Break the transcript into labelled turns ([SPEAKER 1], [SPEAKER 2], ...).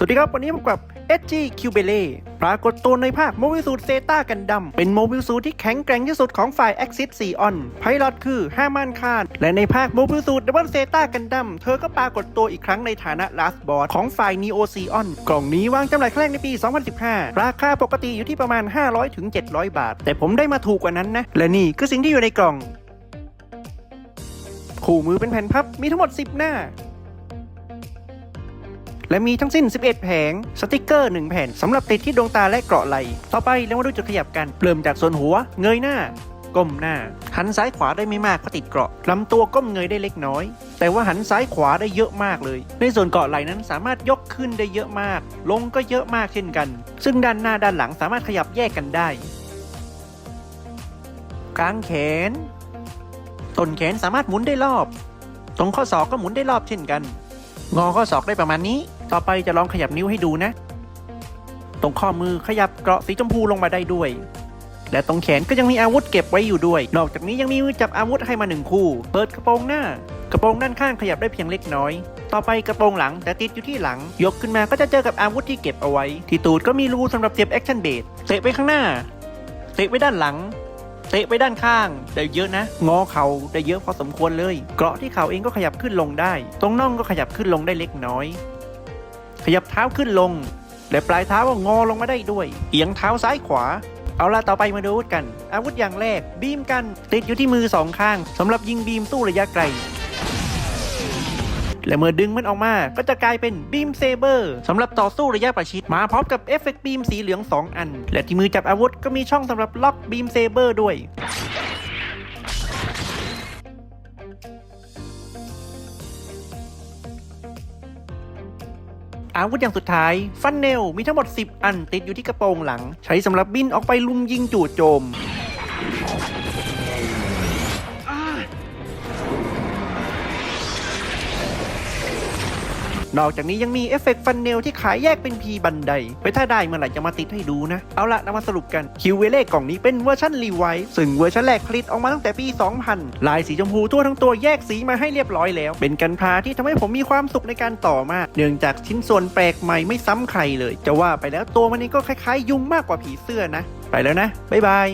[SPEAKER 1] สวัสดีครับวันนี้ผมกับ SG q b e l e ปรากฏตัวในภาคโมบิลสูตเซตากันดัมเป็นโมบิลสูตที่แข็งแกร่งที่สุดของฝ่าย Axis 4 on ไพลอตคือฮามันคาน และในภาคโมบิลสูตดับเบิลเซตากันดัมเธอก็ปรากฏตัวอีกครั้งในฐานะลาสบอสของฝ่าย Neo c o n กล่องนี้วางจำหน่ายครั้งแรกในปี 2015 ราคาปกติอยู่ที่ประมาณ 500-700 บาท แต่ผมได้มาถูกกว่านั้นนะ และนี่คือสิ่งที่อยู่ในกล่อง คู่มือเป็นแผ่นพับมีทั้งหมด 10 หน้า และมีทั้งสิ้น 11 แผง สติกเกอร์ 1 แผ่นสำหรับติดที่ดวงตาและเกราะไหล ต่อไปเรามาดูจุดขยับกัน เริ่มจากส่วนหัว เงยหน้า ก้มหน้า หันซ้ายขวาได้ไม่มากเพราะติดเกราะลำตัวก้มเงยได้เล็กน้อย แต่ว่าหันซ้ายขวาได้เยอะมากเลย ในส่วนเกาะไหลนั้นสามารถยกขึ้นได้เยอะมาก ลงก็เยอะมากเช่นกัน ซึ่งด้านหน้าด้านหลังสามารถขยับแยกกันได้กลางแขน ต้นแขนสามารถหมุนได้รอบ ตรงข้อศอกก็หมุนได้รอบเช่นกัน งอข้อศอกได้ประมาณนี้ ต่อไปจะลองขยับนิ้วให้ดูนะ ตรงข้อมือขยับเกราะสีชมพูลงมาได้ด้วย และตรงแขนก็ยังมีอาวุธเก็บไว้อยู่ด้วย นอกจากนี้ยังมีมือจับอาวุธให้มาหนึ่งคู่ เปิดกระโปรงหน้า กระโปรงด้านข้างขยับได้เพียงเล็กน้อย ต่อไปกระโปรงหลังแต่ติดอยู่ที่หลัง ยกขึ้นมาก็จะเจอกับอาวุธที่เก็บเอาไว้ ที่ตูดก็มีรูสำหรับเสียบแอคชั่นเบสเตะไปข้างหน้า เตะไปด้านหลังเตะไปด้านข้าง ได้เยอะนะ งอเข่าได้เยอะพอสมควรเลย เกราะที่เข่าเองก็ขยับขึ้นลงได้ ตรงน่องก็ขยับขึ้นลงได้เล็กน้อย ยับเท้าขึ้นลง และปลายเท้าก็งอลงมาได้ด้วย เอียงเท้าซ้ายขวา เอาละต่อไปมาดูอาวุธกัน อาวุธอย่างแรก บีมกัน ติดอยู่ที่มือสองข้างสำหรับยิงบีมสู้ระยะไกลและเมื่อดึงมันออกมา ก็จะกลายเป็นบีมเซเบอร์สำหรับต่อสู้ระยะประชิด มาพร้อมกับเอฟเฟกต์บีมสีเหลือง 2 อัน และที่มือจับอาวุธก็มีช่องสำหรับล็อกบีมเซเบอร์ด้วย อาวุธอย่างสุดท้ายฟันเนลมีทั้งหมด 10 อันติดอยู่ที่กระโปรงหลัง ใช้สำหรับบินออกไปลุมยิงจู่โจม นอกจากนี้ยังมีเอฟเฟกต์ฟันเนลที่ขายแยกเป็นพีบันไดไว้ถ้าได้เมื่อไหร่จะมาติดให้ดูนะ เอาละเรามาสรุปกันคิวเวเล่กล่องนี้เป็นเวอร์ชันรีไวซ์ซึ่งเวอร์ชันแรกผลิตออกมาตั้งแต่ปี 2000 ลายสีชมพูทั่วทั้งตัวแยกสีมาให้เรียบร้อยแล้ว เป็นกันพาที่ทำให้ผมมีความสุขในการต่อมา เนื่องจากชิ้นส่วนแปลกใหม่ไม่ซ้ำใครเลย จะว่าไปแล้วตัวมันเองก็คล้ายๆ ยุงมากกว่าผีเสื้อนะ ไปแล้วนะบ๊ายบาย